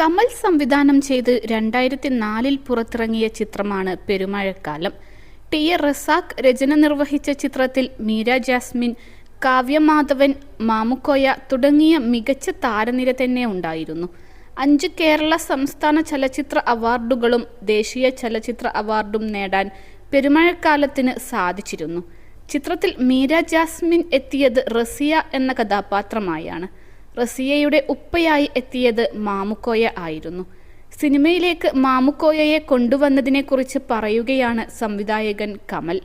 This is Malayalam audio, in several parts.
കമൽ സംവിധാനം ചെയ്ത് രണ്ടായിരത്തി നാലിൽ പുറത്തിറങ്ങിയ ചിത്രമാണ് പെരുമഴക്കാലം. ടി എ റസാഖ് രചന നിർവഹിച്ച ചിത്രത്തിൽ മീര ജാസ്മിൻ കാവ്യമാധവൻ മാമുക്കോയ തുടങ്ങിയ മികച്ച താരനിര തന്നെ ഉണ്ടായിരുന്നു. അഞ്ച് കേരള സംസ്ഥാന ചലച്ചിത്ര അവാർഡുകളും ദേശീയ ചലച്ചിത്ര അവാർഡും നേടാൻ പെരുമഴക്കാലത്തിന് സാധിച്ചിരുന്നു. ചിത്രത്തിൽ മീര ജാസ്മിൻ എത്തിയത് റസിയ എന്ന കഥാപാത്രമായാണ്. റസിയയുടെ ഉപ്പയായി എത്തിയത് മാമുക്കോയ ആയിരുന്നു. സിനിമയിലേക്ക് മാമുക്കോയയെ കൊണ്ടുവന്നതിനെക്കുറിച്ച് പറയുകയാണ് സംവിധായകൻ കമൽ.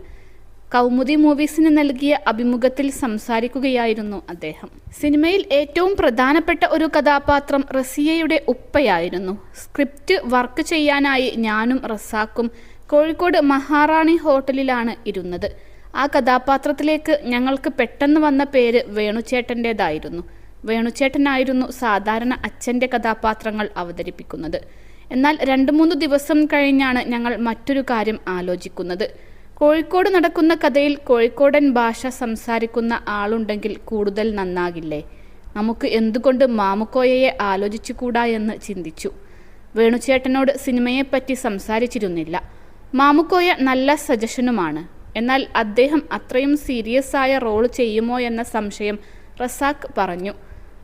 കൗമുദി മൂവീസിന് നൽകിയ അഭിമുഖത്തിൽ സംസാരിക്കുകയായിരുന്നു അദ്ദേഹം. സിനിമയിൽ ഏറ്റവും പ്രധാനപ്പെട്ട ഒരു കഥാപാത്രം റസിയയുടെ ഉപ്പയായിരുന്നു. സ്ക്രിപ്റ്റ് വർക്ക് ചെയ്യാനായി ഞാനും റസാക്കും കോഴിക്കോട് മഹാറാണി ഹോട്ടലിലാണ് ഇരുന്നത്. ആ കഥാപാത്രത്തിലേക്ക് ഞങ്ങൾക്ക് പെട്ടെന്ന് വന്ന പേര് വേണുചേട്ടന്റെതായിരുന്നു. വേണുചേട്ടനായിരുന്നു സാധാരണ അച്ഛന്റെ കഥാപാത്രങ്ങൾ അവതരിപ്പിക്കുന്നത്. എന്നാൽ രണ്ട് മൂന്ന് ദിവസം കഴിഞ്ഞാണ് ഞങ്ങൾ മറ്റൊരു കാര്യം ആലോചിക്കുന്നത്. കോഴിക്കോട് നടക്കുന്ന കഥയിൽ കോഴിക്കോടൻ ഭാഷ സംസാരിക്കുന്ന ആളുണ്ടെങ്കിൽ കൂടുതൽ നന്നാകില്ലേ? നമുക്ക് എന്തുകൊണ്ട് മാമുക്കോയയെ ആലോചിച്ചുകൂടാ എന്ന് ചിന്തിച്ചു. വേണുചേട്ടനോട് സിനിമയെപ്പറ്റി സംസാരിച്ചിരുന്നില്ല. മാമുക്കോയ നല്ല സജഷനുമാണ്. എന്നാൽ അദ്ദേഹം അത്രയും സീരിയസ് ആയ റോൾ ചെയ്യുമോ എന്ന സംശയം റസാഖ് പറഞ്ഞു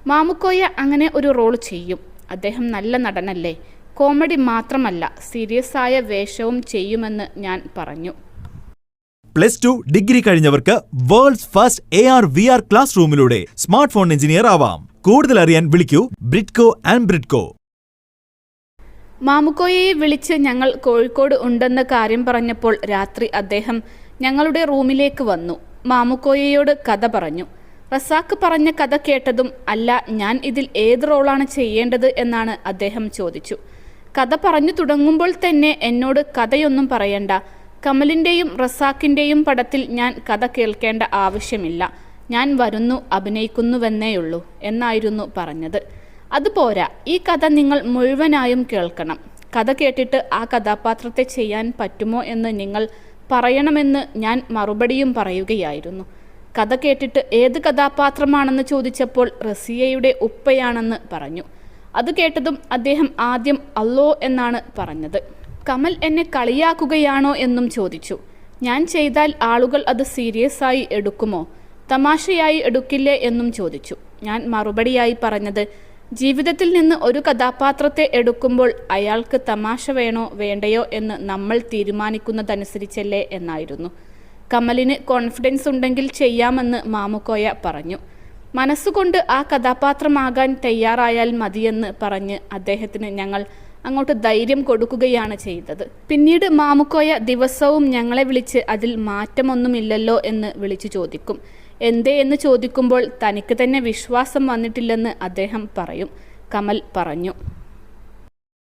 മാമുക്കോയ അങ്ങനെ ഒരു റോൾ ചെയ്യും. അദ്ദേഹം നല്ല നടനല്ലേ. കോമഡി മാത്രമല്ല സീരിയസ് ആയ വേഷവും ചെയ്യുമെന്ന് ഞാൻ പറഞ്ഞു. Plus two degree കഴിഞ്ഞവർക്ക് world's first A R V R class റൂമിലൂടെ smart phone engineer ആവാം. കൂടുതൽ അറിയാൻ വിളിക്കൂ ബ്രിഡ്കോ ആൻഡ് ബ്രിഡ്കോ. മാമുക്കോയെ വിളിച്ച് ഞങ്ങൾ കോഴിക്കോട് ഉണ്ടെന്ന കാര്യം പറഞ്ഞപ്പോൾ രാത്രി അദ്ദേഹം ഞങ്ങളുടെ റൂമിലേക്ക് വന്നു. മാമുക്കോയയോട് കഥ പറഞ്ഞു. റസാക്ക് പറഞ്ഞ കഥ കേട്ടതും അല്ല ഞാൻ ഇതിൽ ഏത് റോളാണ് ചെയ്യേണ്ടത് എന്നാണ് അദ്ദേഹം ചോദിച്ചു. കഥ പറഞ്ഞു തുടങ്ങുമ്പോൾ തന്നെ എന്നോട് കഥയൊന്നും പറയണ്ട. കമലിന്റെയും റസാക്കിന്റെയും പടത്തിൽ ഞാൻ കഥ കേൾക്കേണ്ട ആവശ്യമില്ല. ഞാൻ വരുന്നു അഭിനയിക്കുന്നുവെന്നേയുള്ളൂ എന്നായിരുന്നു പറഞ്ഞത്. അതുപോരാ ഈ കഥ നിങ്ങൾ മുഴുവനായും കേൾക്കണം. കഥ കേട്ടിട്ട് ആ കഥാപാത്രത്തെ ചെയ്യാൻ പറ്റുമോ എന്ന് നിങ്ങൾ പറയണമെന്ന് ഞാൻ മറുപടിയും പറയുകയായിരുന്നു. കഥ കേട്ടിട്ട് ഏത് കഥാപാത്രമാണെന്ന് ചോദിച്ചപ്പോൾ റസിയയുടെ ഉപ്പയാണെന്ന് പറഞ്ഞു. അത് കേട്ടതും അദ്ദേഹം ആദ്യം അല്ലോ എന്നാണ് പറഞ്ഞത്. കമൽ എന്നെ കളിയാക്കുകയാണോ എന്നും ചോദിച്ചു. ഞാൻ ചെയ്താൽ ആളുകൾ അത് സീരിയസ് ആയി എടുക്കുമോ? തമാശയായി എടുക്കില്ലേ എന്നും ചോദിച്ചു. ഞാൻ മറുപടിയായി പറഞ്ഞത് ജീവിതത്തിൽ നിന്ന് ഒരു കഥാപാത്രത്തെ എടുക്കുമ്പോൾ അയാൾക്ക് തമാശ വേണോ വേണ്ടയോ എന്ന് നമ്മൾ തീരുമാനിക്കുന്നതനുസരിച്ചല്ലേ എന്നായിരുന്നു. കമലിന് കോൺഫിഡൻസ് ഉണ്ടെങ്കിൽ ചെയ്യാമെന്ന് മാമുക്കോയ പറഞ്ഞു. മനസ്സുകൊണ്ട് ആ കഥാപാത്രമാകാൻ തയ്യാറായാൽ മതിയെന്ന് പറഞ്ഞ് അദ്ദേഹത്തിന് ഞങ്ങൾ അങ്ങോട്ട് ധൈര്യം കൊടുക്കുകയാണ് ചെയ്തത്. പിന്നീട് മാമുക്കോയ ദിവസവും ഞങ്ങളെ വിളിച്ച് അതിൽ മാറ്റമൊന്നുമില്ലല്ലോ എന്ന് വിളിച്ചു ചോദിക്കും. എന്തേ എന്ന് ചോദിക്കുമ്പോൾ തനിക്ക് തന്നെ വിശ്വാസം വന്നിട്ടില്ലെന്ന് അദ്ദേഹം പറയും. കമൽ പറഞ്ഞു.